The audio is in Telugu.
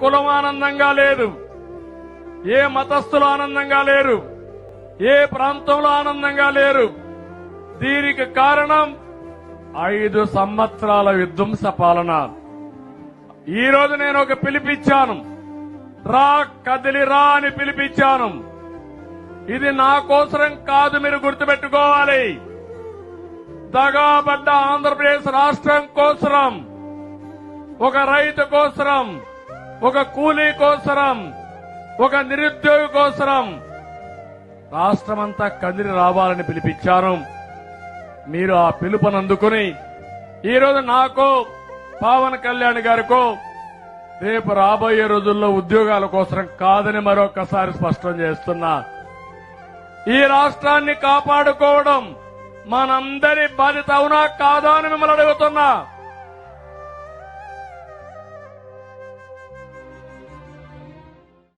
కులం ఆనందంగా లేదు. ఏ మతస్థులు ఆనందంగా లేరు. ఏ ప్రాంతంలో ఆనందంగా లేరు. దీనికి కారణం ఐదు సంవత్సరాల విధ్వంస పాలన. ఈ రోజు నేను ఒక పిలిపిచ్చాను రా కదిలి రా అని పిలిపిచ్చాను ఇది నా కోసరం కాదు మీరు గుర్తుపెట్టుకోవాలి. దగాబడ్డ ఆంధ్రప్రదేశ్ రాష్ట్రం కోసరం. ఒక రైతు కోసరం. ఒక కూలీ కోసరం ఒక నిరుద్యోగి కోసరం. రాష్ట్రమంతా కదిలి రావాలని పిలిపించారు మీరు ఆ పిలుపునందుకుని ఈరోజు నాకు పవన్ కళ్యాణ్ గారికో రేపు రాబోయే రోజుల్లో ఉద్యోగాల కోసం కాదని మరొకసారి స్పష్టం చేస్తున్నా. ఈ రాష్ట్రాన్ని కాపాడుకోవడం మనందరి బాధ్యత అవునా కాదా అని మిమ్మల్ని అడుగుతున్నా.